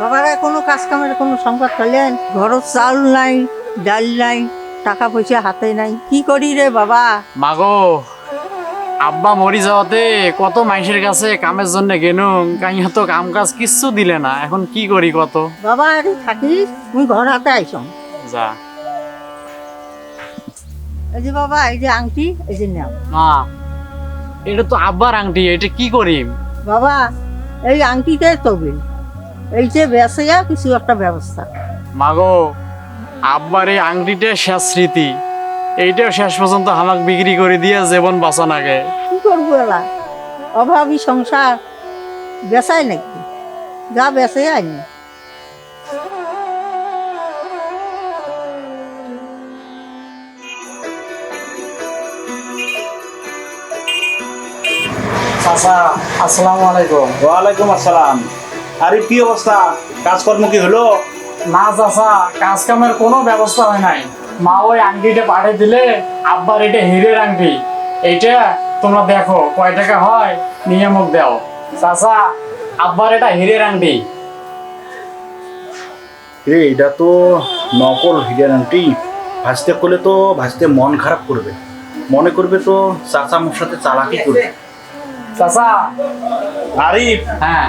বাবারা কোনো কাজ কামের কোনো সংবাদ পেলেন? ঘরত চাউল নাই ডাল নাই টাকা পয়সা হাতে নাই। কি করি রে বাবা? মাগো আব্বা মরি যাওয়াতে কত মানুষের কাছে কামের জন্য গেনুম কাইয়া তো কাম কাজ কিচ্ছু দিলে না এখন কি করি কত? বাবা আরে থাকিস মুই ঘর হাতে আইসম যা। এই যে বাবা এই যে আংটি এই যে নাও মা এটা তো আব্বার আংটি এটা কি করিম? বাবা এই আংটিতে তবিল এই যে বেসে কিছু একটা ব্যবস্থা। মাগো আব্বার এই আংটিটা শেষ স্মৃতি। এইটাও শেষ পর্যন্ত আমাকে বিক্রি করে দিয়ে জীবন বাঁচান আগে। কি করব এলা? অভাবী সংসার বেসায় নাকি? যা বেসে আইনি। চাচা আসসালামু আলাইকুম। ওয়ালাইকুম আসসালাম। আরে কি অবস্থা? কাজকর্ম কি হলো? না চাচা কাজ কামের কোনো ব্যবস্থা হয় নাই। মা ওই আংটিটা পাঠিয়ে দিলে আব্বার এটা হিরের আংটি। এইটা তোমরা দেখো কয় টাকা হয় নিয়ে মুখ দাও। চাচা আব্বার এটা হিরের আংটি। রে এটা তো নকল হিরেন আন্টি ভাসতে করলে তো ভাসতে মন খারাপ করবে। মনে করবে তো চাচা মোর সাথে চালাকি করবে। চাচা। আরিফ হ্যাঁ।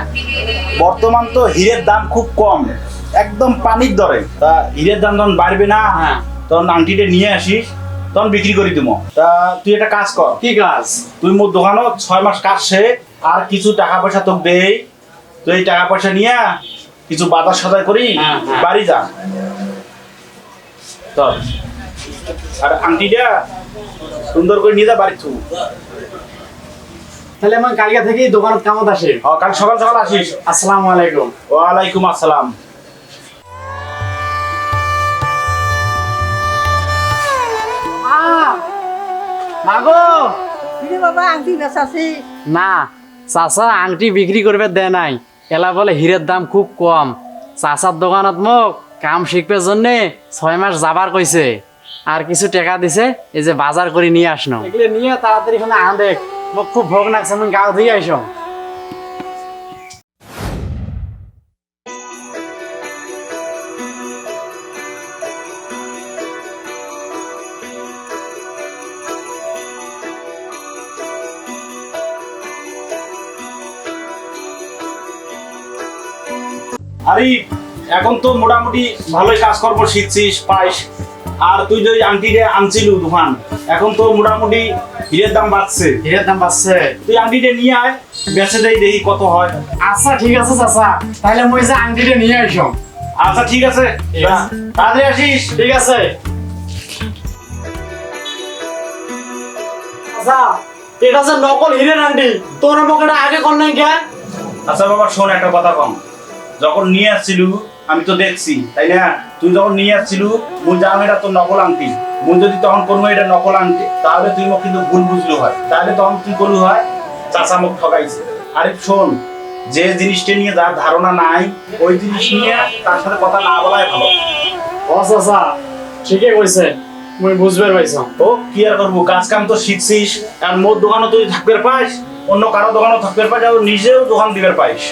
বর্তমান তো হীরের দাম খুব কম। একদম পানির দরে। তা হীরের দাম যখন বাড়বে না। হ্যাঁ। তখন আংটিটা নিয়ে আসিস তখন বিক্রি করে দিব তা তুই একটা কাজ কর। কি কাজ? তুই মোর দোকানত ছয় মাস কাজ সে আর কিছু টাকা পয়সা তোকে দেই। তুই এই টাকা পয়সা নিয়ে কিছু বাজার সদাই করি হ্যাঁ, হ্যাঁ। বাড়ি যা। আর আংটিটা সুন্দর করে নিয়ে যা বাড়ি থু। তাহলে আমার কালকে থেকেই দোকানত কামত আসে। কাল সকাল সকাল আসিস। আসসালামু আলাইকুম। ওয়ালাইকুম আসসালাম। মাগো। বাবা আংটি না চাচা? আংটি বিক্রি করবে দে নাই। এলা বলে হীরের দাম খুব কম। চাচার দোকানত মোক কাম শিখবে জন্যে ছয় মাস যাবার কইছে। আর কিছু টাকা দিছে এই যে বাজার করে নিয়ে আসনো। এগুলো নিয়ে তাড়াতাড়ি এখানে আহ দেখ। খুব ভোগ লাগছে আমি গাও ধুয়ে আইসো আরে, এখন তো মোটামুটি ভালোই কাজকর্ম শিখছিস, পাইস। আর তুই যে আংটিটা আনছিলু দোকান এখন তো মোটামুটি হীরের দাম বাড়ছে। হীরের দাম বাড়ছে। তুই আংটিটা নিয়ে আয় বেচে দেই দেখি কত হয়। আচ্ছা ঠিক আছে চাচা। তাহলে মই যে আংটিটা নিয়ে আইসো আচ্ছা ঠিক আছে। তাড়াতাড়ি আসিস। ঠিক আছে। চাচা এটা যে নকল হীরের আংটি তোর এটা আগে কর নাই কে? আচ্ছা বাবা শোন একটা কথা কম। যখন নিয়ে আসছিলু আমি তো দেখছি তাই না? তুই যখন নিয়ে আসছিলু মুই জানো এটা তোর নকল আংটি। মুই যদি তখন করব এটা নকল আংটি তাহলে তুই মোক কিন্তু ভুল বুঝলু হয়। তাহলে তখন তুই করলু হয়? চাচা মুখ ঠকাইছে। আরে শোন যে জিনিসটা নিয়ে যার ধারণা নাই ওই জিনিস নিয়ে তার সাথে কথা না বলাই ভালো। ও চাচা ঠিকই কইছে। মুই বুঝবার পাইছাম। তো কি আর করব? কাজ কাম তো শিখছিস আর মোর দোকানও তুই থাকবে পাইস অন্য কারও দোকানও থাকবে পাইস আর নিজেও দোকান দিবে পাইস।